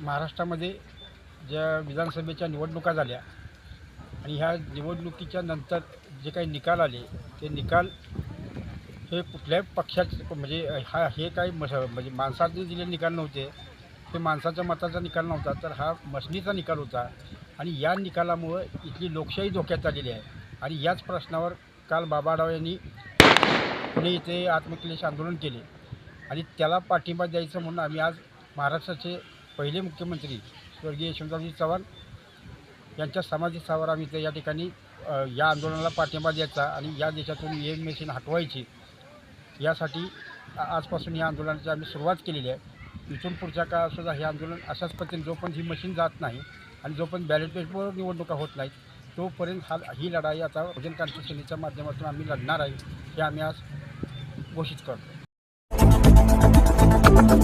महाराष्ट्रामध्ये ज्या विधानसभेच्या निवडणुका झाल्या आणि ह्या निवडणुकीच्या नंतर जे काही निकाल आले ते निकाल हे कुठल्याही पक्षाचे म्हणजे हा हे काही म्हणजे माणसाचे दिलेले निकाल नव्हते. हे माणसाच्या मताचा निकाल नव्हता तर हा मशनीचा निकाल होता. आणि या निकालामुळं इथली लोकशाही धोक्यात आलेली आहे. आणि याच प्रश्नावर काल बाबा यांनी पुणे इथे आत्मक्लेश आंदोलन केले. आणि त्याला पाठिंबा द्यायचं म्हणून आम्ही आज महाराष्ट्राचे पहिले मुख्यमंत्री स्वर्गीय यशवंतरावजी चव्हाण यांच्या समाधीस्थावर आम्ही इथे या ठिकाणी या आंदोलनाला पाठिंबा द्यायचा आणि या देशातून एम मशीन हटवायची यासाठी आजपासून या आंदोलनाची आम्ही सुरुवात केलेली आहे. इथून पुढच्या काळातसुद्धा हे आंदोलन अशाच पद्धतीने जोपर्यंत ही मशीन जात नाही आणि जोपर्यंत बॅलेट पेपरवर निवडणुका होत नाहीत तोपर्यंत हा ही लढाई आता बहुजन क्रांती सेनेच्या माध्यमातून आम्ही लढणार आहे हे आम्ही आज घोषित करतो. thank you